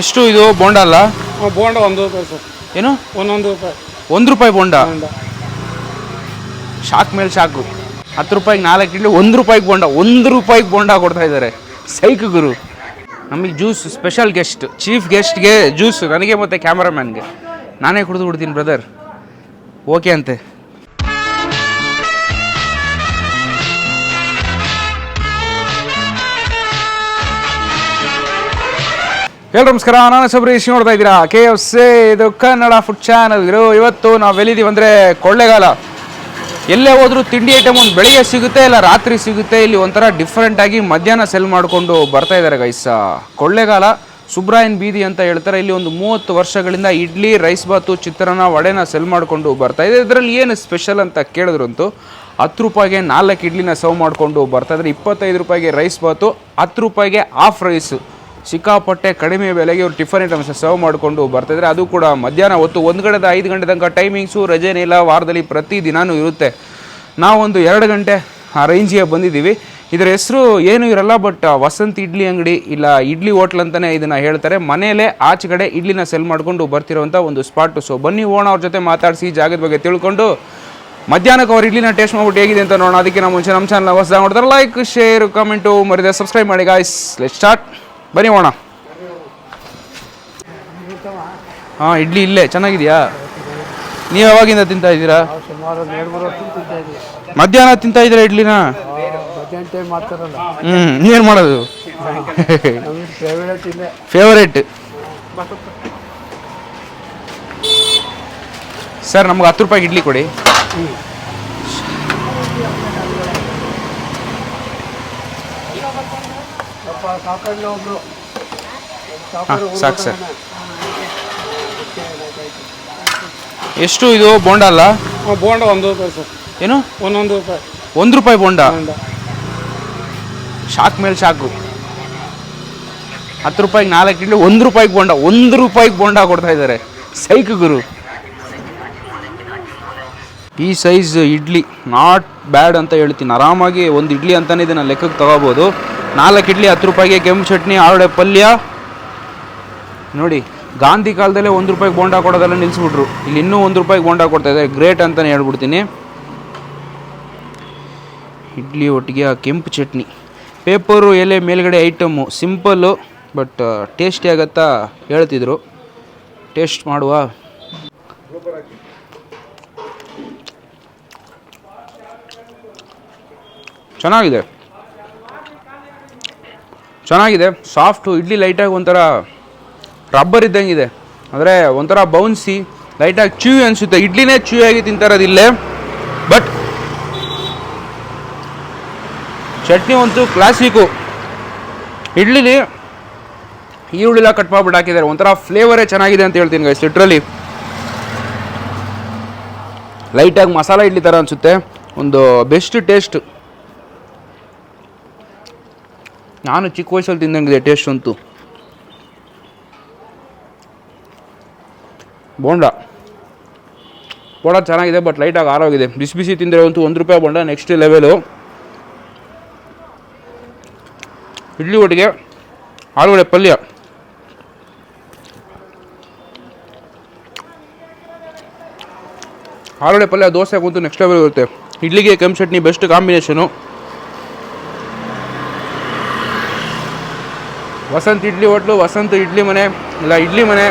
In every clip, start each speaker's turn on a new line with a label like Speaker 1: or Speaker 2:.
Speaker 1: ಎಷ್ಟು ಇದು ಬೋಂಡ ಅಲ್ಲ?
Speaker 2: ಬೋಂಡ ಒಂದು ರೂಪಾಯಿ ಸರ್.
Speaker 1: ಏನು?
Speaker 2: ಒಂದೊಂದು ರೂಪಾಯಿ.
Speaker 1: ಒಂದು ರೂಪಾಯಿ ಬೋಂಡ
Speaker 2: ಬೋಂಡ
Speaker 1: ಶಾಕ್ ಮೇಲೆ ಶಾಕು. ಹತ್ತು ರೂಪಾಯಿಗೆ ನಾಲ್ಕು ಇಡ್ಲಿ ಒಂದು ರೂಪಾಯಿಗೆ ಬೋಂಡ ಒಂದು ರೂಪಾಯಿಗೆ ಬೋಂಡ ಕೊಡ್ತಾ ಇದ್ದಾರೆ. ಸೈಕ್ ಗುರು. ನಮಗೆ ಜ್ಯೂಸ್ ಸ್ಪೆಷಲ್ ಗೆಸ್ಟ್ ಚೀಫ್ ಗೆಸ್ಟ್ಗೆ ಜ್ಯೂಸ್ ನನಗೆ ಮತ್ತು ಕ್ಯಾಮ್ರಾಮ್ಯಾನ್ಗೆ ನಾನೇ ಕುಡಿದು ಬಿಡ್ತೀನಿ ಬ್ರದರ್ ಓಕೆ ಅಂತೆ. ಎಲ್ರು ನಮಸ್ಕಾರ, ನಾನು ಸಬರೀಶ್ ನೋಡ್ತಾ ಇದ್ದೀರಾ? ಕೆ ಎಫ್ ಸಿ, ಇದು ಕನ್ನಡ ಫುಡ್ ಚಾನಲ್ ಇರು ಇವತ್ತು ನಾವು ಎಲ್ಲಿದ್ದೀವಿ ಅಂದರೆ ಕೊಳ್ಳೆಗಾಲ. ಎಲ್ಲೇ ಹೋದರೂ ತಿಂಡಿ ಐಟಮ್ ಒಂದು ಬೆಳಿಗ್ಗೆ ಸಿಗುತ್ತೆ, ಇಲ್ಲ ರಾತ್ರಿ ಸಿಗುತ್ತೆ. ಇಲ್ಲಿ ಒಂಥರ ಡಿಫ್ರೆಂಟಾಗಿ ಮಧ್ಯಾಹ್ನ ಸೆಲ್ ಮಾಡಿಕೊಂಡು ಬರ್ತಾ ಇದ್ದಾರೆ ಗೈಸ ಕೊಳ್ಳೆಗಾಲ, ಸುಬ್ರಾಯನ್ ಬೀದಿ ಅಂತ ಹೇಳ್ತಾರೆ. ಇಲ್ಲಿ ಒಂದು ಮೂವತ್ತು ವರ್ಷಗಳಿಂದ ಇಡ್ಲಿ ರೈಸ್ ಬಾತು, ಚಿತ್ರಾನ್ನ, ವಡೆನ ಸೆಲ್ ಮಾಡಿಕೊಂಡು ಬರ್ತಾ ಇದೆ. ಇದರಲ್ಲಿ ಏನು ಸ್ಪೆಷಲ್ ಅಂತ ಕೇಳಿದ್ರಂತೂ, ಹತ್ತು ರೂಪಾಯಿಗೆ ನಾಲ್ಕು ಇಡ್ಲಿನ ಸರ್ವ್ ಮಾಡಿಕೊಂಡು ಬರ್ತಾ ಇದ್ದಾರೆ. ಇಪ್ಪತ್ತೈದು ರೂಪಾಯಿಗೆ ರೈಸ್ ಬಾತು, ಹತ್ತು ರೂಪಾಯಿಗೆ ಹಾಫ್ ರೈಸು ಸಿಕ್ಕಾಪಟ್ಟೆ ಕಡಿಮೆ ಬೆಲೆಗೆ ಇವ್ರು ಟಿಫನ್ ಐಟಮ್ಸ್ ಸರ್ವ್ ಮಾಡಿಕೊಂಡು ಬರ್ತಾಯಿದ್ರೆ ಅದು ಕೂಡ ಮಧ್ಯಾಹ್ನ ಹೊತ್ತು ಒಂದು ಗಂಟೆದ ಐದು ಗಂಟೆ ತನಕ ಟೈಮಿಂಗ್ಸು ಇಲ್ಲ, ವಾರದಲ್ಲಿ ಪ್ರತಿ ದಿನಾನೂ ಇರುತ್ತೆ. ನಾವೊಂದು ಎರಡು ಗಂಟೆ ಆ ರೇಂಜಿಗೆ ಬಂದಿದ್ದೀವಿ. ಇದರ ಹೆಸರು ಏನೂ ಇರಲ್ಲ ಬಟ್ ವಸಂತ್ ಇಡ್ಲಿ ಅಂಗಡಿ ಇಲ್ಲ, ಇಡ್ಲಿ ಹೋಟ್ಲ್ ಅಂತಲೇ ಇದನ್ನು ಹೇಳ್ತಾರೆ. ಮನೆಯಲ್ಲೇ ಆಚೆ ಕಡೆ ಇಡ್ಲಿನ ಸೆಲ್ ಮಾಡಿಕೊಂಡು ಬರ್ತಿರೋವಂಥ ಒಂದು ಸ್ಪಾಟು ಸೊ ಬನ್ನಿ ಓಣ ಅವ್ರ ಜೊತೆ ಮಾತಾಡಿಸಿ ಜಾಗದ ಬಗ್ಗೆ ತಿಳ್ಕೊಂಡು ಮಧ್ಯಾಹ್ನಕ್ಕೆ ಅವ್ರು ಇಡ್ಲಿನ ಟೇಸ್ಟ್ ಮಾಡ್ಬಿಟ್ಟು ಹೇಗಿದೆ ಅಂತ ನೋಡೋಣ. ಅದಕ್ಕೆ ನಮ್ಮ ಮುಂಚೆ ನಮ್ಮ ಚಾನಲ್ ಹೊಸದಾಗ ನೋಡ್ತಾರೆ ಲೈಕ್ ಶೇರ್ ಕಮೆಂಟು ಮರಿದ ಸಬ್ಸ್ಕ್ರೈಬ್ ಮಾಡಿ ಗಾಯ್ಸ್ ಲೆಟ್ ಸ್ಟಾರ್ಟ್ ಬನ್ನಿ ಹೋಣ ಹಾಂ, ಇಡ್ಲಿ ಇಲ್ಲೇ, ಚೆನ್ನಾಗಿದೆಯಾ? ನೀವು ಯಾವಾಗಿಂದ ತಿಂತಾ ಇದ್ದೀರಾ? ಮಧ್ಯಾಹ್ನ ತಿಂತಾ ಇದ್ದೀರಾ ಇಡ್ಲಿನ? ಹ್ಞೂ ಏನು ಮಾಡೋದು?
Speaker 2: ಫೇವರೇಟ್
Speaker 1: ಸರ್ ನಮ್ಗೆ ಹತ್ತು ರೂಪಾಯಿಗೆ ಇಡ್ಲಿ ಕೊಡಿ. ಹಾಂ ಸಾಕು ಸರ್. ಎಷ್ಟು ಇದು ಬೋಂಡ ಅಲ್ಲ?
Speaker 2: ಬೋಂಡ ಒಂದು ರೂಪಾಯಿ ಸರ್.
Speaker 1: ಏನು?
Speaker 2: ಒಂದೊಂದು ರೂಪಾಯಿ.
Speaker 1: ಒಂದು ರೂಪಾಯಿ ಬೋಂಡ?
Speaker 2: ಬೋಂಡ.
Speaker 1: ಶಾಕ್ ಮೇಲೆ ಶಾಕು. ಹತ್ತು ರೂಪಾಯಿಗೆ ನಾಲ್ಕು ಇಡ್ಲಿ ಒಂದು ರೂಪಾಯಿಗೆ ಬೋಂಡ ಒಂದು ರೂಪಾಯಿಗೆ ಬೋಂಡ ಕೊಡ್ತಾ ಇದ್ದಾರೆ. ಸೈಕ್ ಗುರು. ಈ ಸೈಜ್ ಇಡ್ಲಿ ನಾಟ್ ಬ್ಯಾಡ್ ಅಂತ ಹೇಳ್ತೀನಿ. ಆರಾಮಾಗಿ ಒಂದು ಇಡ್ಲಿ ಅಂತಲೇ ಇದನ್ನು ಲೆಕ್ಕಕ್ಕೆ ತಗೋಬೋದು. ನಾಲ್ಕು ಇಡ್ಲಿ, ಹತ್ತು ರೂಪಾಯಿಗೆ ಕೆಂಪು ಚಟ್ನಿ ಆರುಡೆ ಪಲ್ಯ. ನೋಡಿ, ಗಾಂಧಿ ಕಾಲದಲ್ಲೇ ಒಂದು ರೂಪಾಯಿಗೆ ಬೋಂಡ ಕೊಡೋದೆಲ್ಲ ನಿಲ್ಲಿಸ್ಬಿಟ್ರು ಇಲ್ಲಿ ಇನ್ನೂ ಒಂದು ರೂಪಾಯಿಗೆ ಬೋಂಡ ಕೊಡ್ತಾ ಇದ್ದಾರೆ ಗ್ರೇಟ್ ಅಂತಲೇ ಹೇಳ್ಬಿಡ್ತೀನಿ. ಇಡ್ಲಿ ಒಟ್ಟಿಗೆ ಕೆಂಪು ಚಟ್ನಿ. ಪೇಪರು, ಎಲೆ, ಮೇಲ್ಗಡೆ ಐಟಮು. ಸಿಂಪಲ್ಲು, ಬಟ್ ಟೇಸ್ಟಿ ಆಗತ್ತಾ ಹೇಳ್ತಿದ್ರು. ಟೇಸ್ಟ್ ಮಾಡುವ. ಚೆನ್ನಾಗಿದೆ. ಚೆನ್ನಾಗಿದೆ. ಸಾಫ್ಟು ಇಡ್ಲಿ ಲೈಟಾಗಿ ಒಂಥರ ರಬ್ಬರ್ ಇದ್ದಂಗೆ ಇದೆ ಅಂದರೆ ಒಂಥರ ಬೌನ್ಸಿ ಲೈಟಾಗಿ ಚೂವಿ ಅನಿಸುತ್ತೆ. ಇಡ್ಲಿನೇ ಚೂಯಾಗಿ ತಿಂತಾರದಿಲ್ಲೇ ಬಟ್ ಚಟ್ನಿ ಅಂತೂ ಕ್ಲಾಸಿಕು ಇಡ್ಲಿಲಿ ಈರುಳ್ಳಿಲ್ಲ ಕಟ್ ಮಾಡ್ಬಿಟ್ಟು ಹಾಕಿದ್ದಾರೆ. ಒಂಥರ ಫ್ಲೇವರೇ ಚೆನ್ನಾಗಿದೆ ಅಂತ ಹೇಳ್ತೀನಿ ಗೈಸ್ ಲಿಟ್ರಲಿ ಲೈಟಾಗಿ ಮಸಾಲ ಇಡ್ಲಿ ಥರ ಅನಿಸುತ್ತೆ. ಒಂದು ಬೆಸ್ಟ್ ಟೇಸ್ಟ್ ನಾನು ಚಿಕ್ಕ ವಯಸ್ಸಲ್ಲಿ ತಿಂದಂಗಿದೆ ಟೇಸ್ಟ್ ಅಂತೂ ಬೋಂಡ. ಬೋಂಡ ಚೆನ್ನಾಗಿದೆ ಬಟ್ ಲೈಟಾಗಿ ಆರೋಗಿದೆ. ಬಿಸಿ ಬಿಸಿ ತಿಂದರೆ ಅಂತೂ ಒಂದು ರೂಪಾಯಿ ಬೋಂಡ ನೆಕ್ಸ್ಟ್ ಲೆವೆಲು ಇಡ್ಲಿ ಒಟ್ಟಿಗೆ ಆಲೂಗಡೆ ಪಲ್ಯ. ಆಲೂಗಡೆ ಪಲ್ಯ, ದೋಸೆ ಕೂತು ನೆಕ್ಸ್ಟ್ ಲೆವೆಲ್ ಇರುತ್ತೆ. ಇಡ್ಲಿಗೆ ಕೆಂಪು chutney best combination Vasanth idli hotel, Vasanta idli ಮನೆ, ಇಲ್ಲ ಇಡ್ಲಿ ಮನೆ,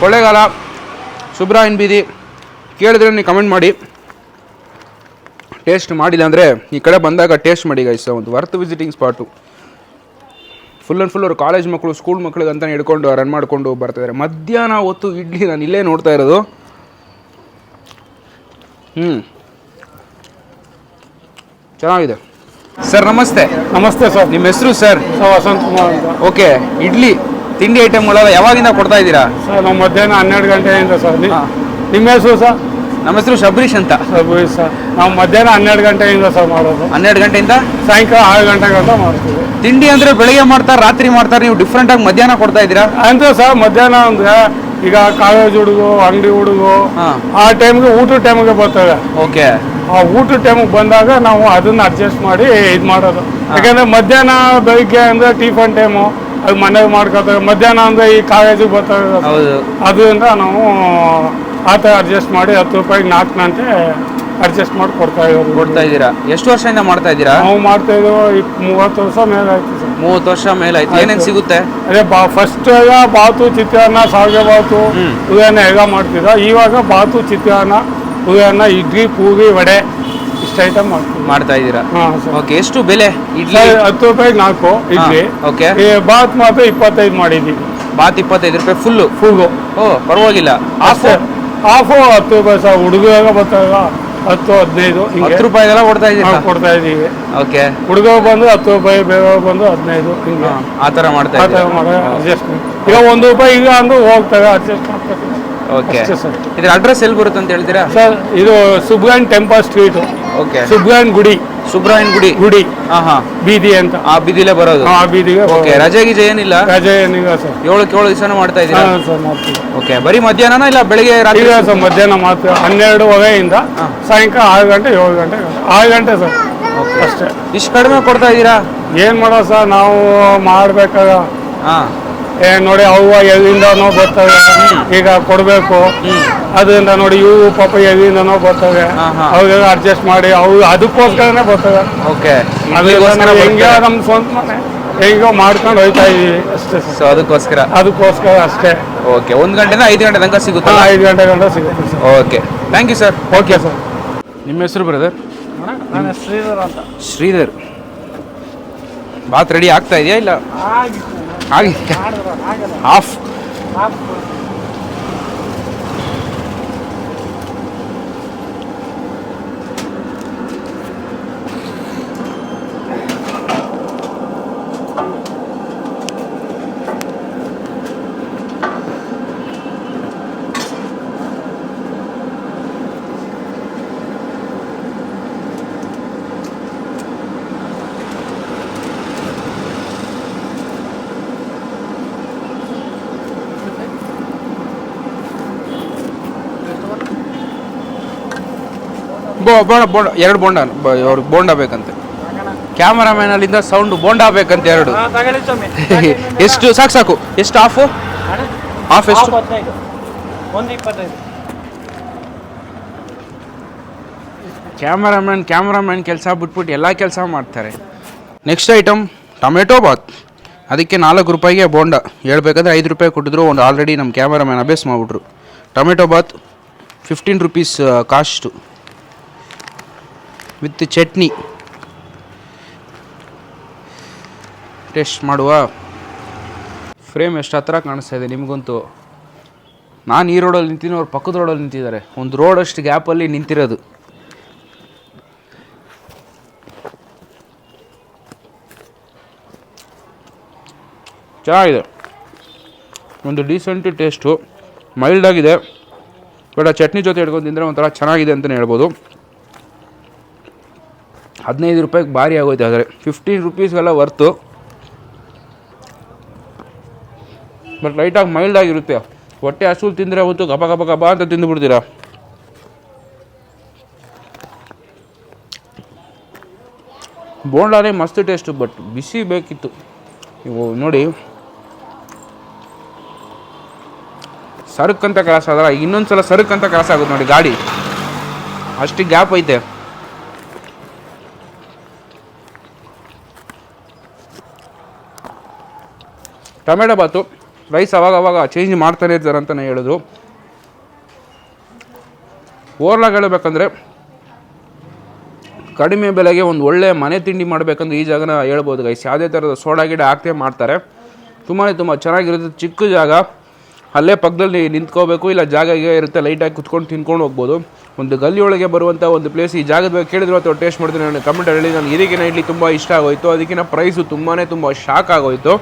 Speaker 1: ಕೊಳ್ಳೇಗಾಲ ಸುಬ್ರಾಯನ್ ಬೀದಿ ಕೇಳಿದ್ರೆ ನೀವು ಕಮೆಂಟ್ ಮಾಡಿ. ಟೇಸ್ಟ್ ಮಾಡಿಲ್ಲ ಅಂದರೆ ಈ ಕಡೆ ಬಂದಾಗ ಟೇಸ್ಟ್ ಮಾಡಿ ಗೈಸ್ ಒಂದು worth visiting spot full and full ಅವ್ರು ಕಾಲೇಜ್ ಮಕ್ಕಳು ಸ್ಕೂಲ್ ಮಕ್ಳಿಗೆ ಅಂತಲೇ ಹಿಡ್ಕೊಂಡು ರನ್ ಮಾಡಿಕೊಂಡು ಬರ್ತಾಯಿದ್ದಾರೆ ಮಧ್ಯಾಹ್ನ ಹೊತ್ತು ಇಡ್ಲಿ ನಾನು ಇಲ್ಲೇ ನೋಡ್ತಾ ಇರೋದು. ಹ್ಞೂ ಚೆನ್ನಾಗಿದೆ. ಸರ್ ನಮಸ್ತೆ.
Speaker 2: ನಮಸ್ತೆ ಸರ್
Speaker 1: ನಿಮ್ಮ ಹೆಸರು ಸರ್
Speaker 2: ಸರ್ ವಸಂತ್ ಕುಮಾರ್ ಅಂತ.
Speaker 1: ಓಕೆ. ಇಡ್ಲಿ ತಿಂಡಿ ಐಟಮ್ಗಳೆಲ್ಲ ಯಾವಾಗಿಂದ ಕೊಡ್ತಾ ಇದ್ದೀರಾ?
Speaker 2: ಸರ್ ನಾವು ಮಧ್ಯಾಹ್ನ ಹನ್ನೆರಡು ಗಂಟೆಯಿಂದ ಸರ್ ನಿ-
Speaker 1: ಹಾಂ.
Speaker 2: ನಿಮ್ಮ ಹೆಸರು ಸರ್
Speaker 1: ನಮ್ಮ ಹೆಸರು ಶಬರೀಶ್ ಅಂತ.
Speaker 2: ಸರ್ ಸರ್ ನಾವು ಮಧ್ಯಾಹ್ನ ಹನ್ನೆರಡು ಗಂಟೆಯಿಂದ ಸರ್ ಮಾಡೋದು.
Speaker 1: ಹನ್ನೆರಡು ಗಂಟೆಯಿಂದ?
Speaker 2: ಸಾಯಂಕಾಲ ಆರು ಗಂಟೆ ಗಂಟ ಮಾಡ್ತೀವಿ.
Speaker 1: ತಿಂಡಿ ಅಂದ್ರೆ ಬೆಳಿಗ್ಗೆ ಮಾಡ್ತಾರೆ ರಾತ್ರಿ ಮಾಡ್ತಾರೆ ನೀವು ಡಿಫ್ರೆಂಟಾಗಿ ಮಧ್ಯಾಹ್ನ ಕೊಡ್ತಾ ಇದ್ದೀರಾ?
Speaker 2: ಅಂತ ಸರ್ ಮಧ್ಯಾಹ್ನ ಅಂದ್ರೆ ಈಗ ಕಾಲೇಜ್ ಹುಡುಗು ಅಂಗಡಿ ಹುಡುಗು ಆ ಟೈಮ್ಗೆ ಊಟದ ಟೈಮ್ಗೆ ಬರ್ತವೆ
Speaker 1: ಓಕೆ.
Speaker 2: ಆ ಊಟದ ಟೈಮ್ಗೆ ಬಂದಾಗ ನಾವು ಅದನ್ನ ಅಡ್ಜಸ್ಟ್ ಮಾಡಿ ಇದು ಮಾಡೋದು. ಯಾಕಂದ್ರೆ ಮಧ್ಯಾಹ್ನ ಬೆಳಿಗ್ಗೆ ಅಂದ್ರೆ ಟಿಫನ್ ಟೈಮು ಅದು ಮನೆಗೆ ಮಾಡ್ಕೊತಾರೆ. ಮಧ್ಯಾಹ್ನ ಅಂದ್ರೆ ಈ ಕಾಲೇಜಿಗೆ ಬರ್ತಾರೆ.
Speaker 1: ಹೌದು.
Speaker 2: ಅದರಿಂದ ನಾವು ಆ ಥರ ಅಡ್ಜಸ್ಟ್ ಮಾಡಿ ಹತ್ತು ರೂಪಾಯಿಗೆ ನಾಲ್ಕು ಗಂಟೆ ಅಡ್ಜಸ್ಟ್ ಮಾಡಿ ಕೊಡ್ತಾ ಇರೋದು.
Speaker 1: ಕೊಡ್ತಾ ಇದ್ದೀರಾ? ಎಷ್ಟು ವರ್ಷದಿಂದ ಮಾಡ್ತಾ ಇದ್ದೀರಾ?
Speaker 2: ನಾವು ಮಾಡ್ತಾ ಇದ್ದೀವಿ ಮೂವತ್ತು ವರ್ಷ ಮೇಲೆ ಆಯ್ತು ಸರ್.
Speaker 1: ಮೂವತ್ತು ವರ್ಷ ಮೇಲಾಯ್ತು ಏನೇನು ಸಿಗುತ್ತೆ?
Speaker 2: ಅದೇ ಬಾ ಫಸ್ಟ್ ಬಾತು ಚಿತ್ರಾನ್ನ ಸಾವಿರ ಬಾತು. ಉದಯನ ಎಲ್ಲ ಮಾಡ್ತಿದ್ದ. ಇವಾಗ ಬಾತು ಚಿತ್ರಾನ್ನ ಉದಯನ ಇಡ್ಲಿ ಪೂರಿ ವಡೆ ಇಷ್ಟು ಐಟಮ್ ಮಾಡ್ತೀವಿ
Speaker 1: ಮಾಡ್ತಾ ಇದ್ದೀರಾ?
Speaker 2: ಹಾಂ ಸರ್.
Speaker 1: ಓಕೆ ಎಷ್ಟು ಬೆಲೆ? ಇಡ್ಲಿ?
Speaker 2: ಹತ್ತು ರೂಪಾಯಿಗೆ ನಾಲ್ಕು ಇಡ್ಲಿ.
Speaker 1: ಓಕೆ
Speaker 2: ಈ ಬಾತ್ ಮಾತ್ರ ಇಪ್ಪತ್ತೈದು ಮಾಡಿದ್ದೀವಿ
Speaker 1: ಬಾತ್ ಇಪ್ಪತ್ತೈದು ರೂಪಾಯಿ ಫುಲ್ಲು
Speaker 2: ಫುಲ್ಲು
Speaker 1: ಓ ಪರವಾಗಿಲ್ಲ.
Speaker 2: ಆಫು ಹಾಫು ಹತ್ತು ರೂಪಾಯಿ ಸರ್. ಹುಡುಗ ಬರ್ತಾಗ ಹತ್ತು ಹದಿನೈದು
Speaker 1: ಹತ್ತು ರೂಪಾಯಿಗೆಲ್ಲ ಕೊಡ್ತಾ
Speaker 2: ಇದ್ದೀವಿ ಕೊಡ್ತಾ ಇದ್ದೀವಿ.
Speaker 1: ಓಕೆ.
Speaker 2: ಹುಡುಗ ಬಂದು ಹತ್ತು ರೂಪಾಯಿ ಬೇಗ ಬಂದು ಹದಿನೈದು ಹಿಂಗೆ.
Speaker 1: ಆ ಥರ ಮಾಡ್ತಾ
Speaker 2: ಆ
Speaker 1: ಇದ್ದೀರಾ?
Speaker 2: ಥರ ಮಾಡೋ ಅಡ್ಜಸ್ಟ್ಮೆಂಟ್ ಈಗ ಒಂದು ರೂಪಾಯಿ ಈಗ ಅಂದು ಹೋಗ್ತಾರೆ ಅಡ್ಜಸ್ಟ್ ಮಾಡ್ಕೊತೀವಿ
Speaker 1: ಓಕೆ.
Speaker 2: ಸರ್.
Speaker 1: ಇದ್ರ ಅಡ್ರೆಸ್ ಎಲ್ಲಿ ಬರುತ್ತೆ ಅಂತ ಹೇಳ್ತೀರಾ?
Speaker 2: ಸರ್ ಇದು ಸುಬ್ಗಾನ್ ಟೆಂಪಲ್ ಸ್ಟ್ರೀಟು.
Speaker 1: ಓಕೆ.
Speaker 2: ಸುಬ್ಗಾನ್ ಗುಡಿ.
Speaker 1: ಸುಬ್ರಾಯನ್ ಗುಡಿ.
Speaker 2: ಗುಡಿ.
Speaker 1: ಹಾ ಹಾ.
Speaker 2: ಬೀದಿ ಅಂತ.
Speaker 1: ಆ ಬೀದಿಲೇ ಬರೋದು.
Speaker 2: ಆ ಬೀದಿಗೆ
Speaker 1: ಓಕೆ ರಜೆ ಗೀಜೆ ಏನಿಲ್ಲ?
Speaker 2: ರಜೆ ಏನಿಲ್ಲ ಸರ್.
Speaker 1: ಏಳಕ್ಕೆ ಏಳು ದಿವಸನೂ ಮಾಡ್ತಾ ಇದ್ದೀರಾ?
Speaker 2: ಹಾಂ ಸರ್ ಮಾಡ್ತೀವಿ.
Speaker 1: ಓಕೆ ಬರೀ ಮಧ್ಯಾಹ್ನ ಇಲ್ಲ ಬೆಳಿಗ್ಗೆ ರಾತ್ರಿ?
Speaker 2: ಈಗ ಸರ್ ಮಧ್ಯಾಹ್ನ ಮಾತ್ರ. ಹನ್ನೆರಡುವರೆಯಿಂದ ಸಾಯಂಕಾಲ ಆರು ಗಂಟೆ ಏಳು ಗಂಟೆ ಆರು ಗಂಟೆ ಸರ್. ಅಷ್ಟೇ.
Speaker 1: ಇಷ್ಟು ಕಡಿಮೆ ಕೊಡ್ತಾ ಇದ್ದೀರಾ?
Speaker 2: ಏನು ಮಾಡೋ ಸರ್? ನಾವು ಮಾಡ್ಬೇಕಾಗ
Speaker 1: ಹಾ.
Speaker 2: ಏನ್ ನೋಡಿ ಅವ್ವ ಎಲ್ಲಿಂದನೋ ಬರ್ತವೆ ಈಗ ಕೊಡಬೇಕು. ಅದರಿಂದ ನೋಡಿ ಇವು ಪಾಪ ಎಲ್ಲಿಂದನೋ ಬರ್ತವೆ. ಅವಾಗ ಅಡ್ಜಸ್ಟ್ ಮಾಡಿ ಅವು ಅದಕ್ಕೋಸ್ಕರನೇ ಬರ್ತವೆ.
Speaker 1: ಓಕೆ.
Speaker 2: ನಾವು ಹೆಂಗೆ ನಮ್ಮ ಸ್ವಂತ ಮನೆ ಹೆಂಗೋ ಮಾಡ್ಕೊಂಡು ಹೋಯ್ತಾ ಇದೀವಿ ಅಷ್ಟೇ ಸರ್.
Speaker 1: ಸೊ ಅದಕ್ಕೋಸ್ಕರ?
Speaker 2: ಅದಕ್ಕೋಸ್ಕರ ಅಷ್ಟೇ.
Speaker 1: ಓಕೆ ಒಂದು ಗಂಟೆ ಐದು ಗಂಟೆ ತನಕ ಸಿಗುತ್ತೆ?
Speaker 2: ಐದು ಗಂಟೆ ಗಂಟೆ ಸಿಗುತ್ತೆ sir.
Speaker 1: Okay. Thank you sir
Speaker 2: okay sir
Speaker 1: ನಿಮ್ಮ ಹೆಸರು ಬ್ರದರ್
Speaker 2: ನಾನು ಶ್ರೀಧರ್ ಅಂತ.
Speaker 1: ಶ್ರೀಧರ್. ಬಾತ್ ರೆಡಿ ಆಗ್ತಾ ಇದೆಯಾ ಇಲ್ಲ? ಆಗಿ ಹಾಫ್ ಬೋಂಡ ಬೋಂಡ ಎರಡು ಬೋಂಡ ಅವ್ರಿಗೆ ಬೋಂಡ ಬೇಕಂತೆ. ಕ್ಯಾಮರಾಮ್ಯಾನ್ ಅಲ್ಲಿಂದ ಸೌಂಡ್ ಬೋಂಡ ಬೇಕಂತ ಎರಡು. ಎಷ್ಟು ಸಾಕು ಸಾಕು. ಎಷ್ಟು ಆಫ್ ಆಫ್ ಎಷ್ಟು? ಕ್ಯಾಮರಾಮ್ಯಾನ್ ಕ್ಯಾಮ್ರಾಮ್ಯಾನ್ ಕೆಲಸ ಬಿಟ್ಬಿಟ್ಟು ಎಲ್ಲ ಕೆಲಸ ಮಾಡ್ತಾರೆ. Next item tomato bath. ಅದಕ್ಕೆ ನಾಲ್ಕು ರೂಪಾಯಿಗೆ ಬೋಂಡ. ಹೇಳ್ಬೇಕಂದ್ರೆ ಐದು ರೂಪಾಯಿ ಕೊಟ್ಟಿದ್ರು ಒಂದು ಆಲ್ರೆಡಿ ನಮ್ಮ ಕ್ಯಾಮರಾಮ್ಯಾನ್ ಅಭ್ಯಾಸ ಮಾಡಿಬಿಟ್ರು. Tomato bath fifteen rupees cost with chutney. Taste ಮಾಡುವ. ಫ್ರೇಮ್ ಎಷ್ಟು ಹತ್ರ ಕಾಣಿಸ್ತಾ ಇದೆ ನಿಮಗಂತೂ. ನಾನು ಈ ರೋಡಲ್ಲಿ ನಿಂತೀನಿ, ಅವ್ರು ಪಕ್ಕದ ರೋಡಲ್ಲಿ ನಿಂತಿದ್ದಾರೆ. ಒಂದು ರೋಡಷ್ಟು ಗ್ಯಾಪಲ್ಲಿ ನಿಂತಿರೋದು. ಚೆನ್ನಾಗಿದೆ. ಒಂದು ಡೀಸೆಂಟ್ ಟೇಸ್ಟು ಮೈಲ್ಡ್ ಆಗಿದೆ. ಬಟ್ ಚಟ್ನಿ ಜೊತೆ ಹಿಡ್ಕೊಂಡು ತಿಂದರೆ ಒಂಥರ ಚೆನ್ನಾಗಿದೆ ಅಂತಲೇ ಹೇಳ್ಬೋದು. ಹದಿನೈದು ರೂಪಾಯಿಗೆ ಭಾರಿ ಆಗೋಯ್ತು, ಆದರೆ ಫಿಫ್ಟೀನ್ ರುಪೀಸ್ಗೆಲ್ಲ ವರ್ತು ಬಟ್ ಲೈಟಾಗಿ ಮೈಲ್ಡ್ ಆಗಿರುತ್ತೆ. ಹೊಟ್ಟೆ ಹಸುಲು ತಿಂದರೆ ಅವತ್ತು ಗಬ ಗಬ ಗಬ ಅಂತ ತಿಂದುಬಿಡ್ತೀರ ಬೋಂಡಾನೇ ಮಸ್ತ್ ಟೇಸ್ಟು ಬಟ್ ಬಿಸಿ ಬೇಕಿತ್ತು. ಇವು ನೋಡಿ. ಸರಕ್ ಅಂತ ಕ್ರಾಸ್ ಆದ್ರೆ ಇನ್ನೊಂದು ಸಲ ಸರಕ್ ಅಂತ ಕ್ರಾಸ್ ಆಗುತ್ತೆ ನೋಡಿ, ಗಾಡಿ. ಅಷ್ಟು ಗ್ಯಾಪ್ ಐತೆ. ಟೊಮೆಟೊ ಬಾತು, ರೈಸ್ ಅವಾಗ ಅವಾಗ ಚೇಂಜ್ ಮಾಡ್ತಾನೆ ಇರ್ತಾರೆ ಅಂತಲೇ ಹೇಳಿದ್ರು. ಓರ್ಲಾಗ್ ಹೇಳಬೇಕಂದ್ರೆ, ಕಡಿಮೆ ಬೆಲೆಗೆ ಒಂದು ಒಳ್ಳೆ ಮನೆ ತಿಂಡಿ ಮಾಡಬೇಕಂದ್ರೆ ಈ ಜಾಗನ ಹೇಳ್ಬೋದು ಗೈಸ್ ಯಾವುದೇ ಥರದ ಸೋಡಾ ಗಿಡ ಹಾಕ್ತೇ ಮಾಡ್ತಾರೆ. ತುಂಬಾ ತುಂಬ ಚೆನ್ನಾಗಿರುತ್ತೆ. ಚಿಕ್ಕ ಜಾಗ, ಅಲ್ಲೇ ಪಕ್ಕದಲ್ಲಿ ನಿಂತ್ಕೋಬೇಕು, ಇಲ್ಲ ಜಾಗ ಈಗ ಇರುತ್ತೆ ಲೈಟಾಗಿ ಕುತ್ಕೊಂಡು ತಿನ್ಕೊಂಡು ಹೋಗ್ಬೋದು. ಒಂದು ಗಲ್ಲಿಯೊಳಗೆ ಬರುವಂಥ ಒಂದು ಪ್ಲೇಸ್ ಈ ಜಾಗದ ಬಗ್ಗೆ ಕೇಳಿದ್ರು ಅಥವಾ ಟೇಸ್ಟ್ ಮಾಡ್ತೀನಿ ನಾನು ಕಮೆಂಟ್ ಹೇಳಿ. ನಾನು ಇದಕ್ಕಿನ ಇಡ್ಲಿ ತುಂಬ ಇಷ್ಟ ಆಗೋಯಿತು. ಅದಕ್ಕಿಂತ ಪ್ರೈಸು ತುಂಬಾ ತುಂಬ ಶಾಕ್ ಆಗೋಯ್ತು.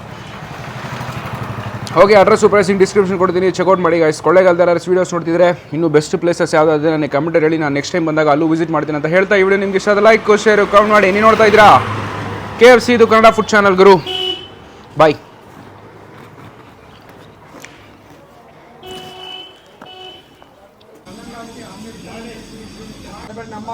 Speaker 1: ಓಕೆ ಅಡ್ರೆಸ್ ಪ್ರೈಸಿಂಗ್ ಡಿಸ್ಕ್ರಿಪ್ಷನ್ ಕೊಡ್ತೀನಿ. ಚೆಕ್ಔಟ್ ಮಾಡಿ ಗೈಸ್ ಕೊಳ್ಳೇಗಾಲದಾರ ವೀಡಿಯೋಸ್ ನೋಡ್ತಿದ್ರೆ, ಇನ್ನು ಬೆಸ್ಟ್ ಪ್ಲೇಸಸ್ ಯಾವುದಾದ್ರೆ ನನಗೆ ಕಮೆಂಟ್ ಹೇಳಿ. ನಾನು ನೆಕ್ಸ್ಟ್ ಟೈಮ್ ಬಂದಾಗ ಅಲ್ಲೂ ವಿಸಿಟ್ ಮಾಡ್ತೀನಿ ಅಂತ ಹೇಳ್ತಾ ಈ ವಿಡಿಯೋ ನಿಮ್ಗೆ ಇಷ್ಟ ಆದ ಲೈಕ್ ಶೇರ್ ಕಮೆಂಟ್ ಮಾಡಿ. ನೀವು ನೋಡ್ತಾ ಇದ್ದೀರಾ? ಕೆ ಎಫ್ ಸಿ ಇದು ಕನ್ನಡ ಫುಡ್ ಚಾನಲ್ ಗುರು. ಬಾಯ್ ನಮ್ಮ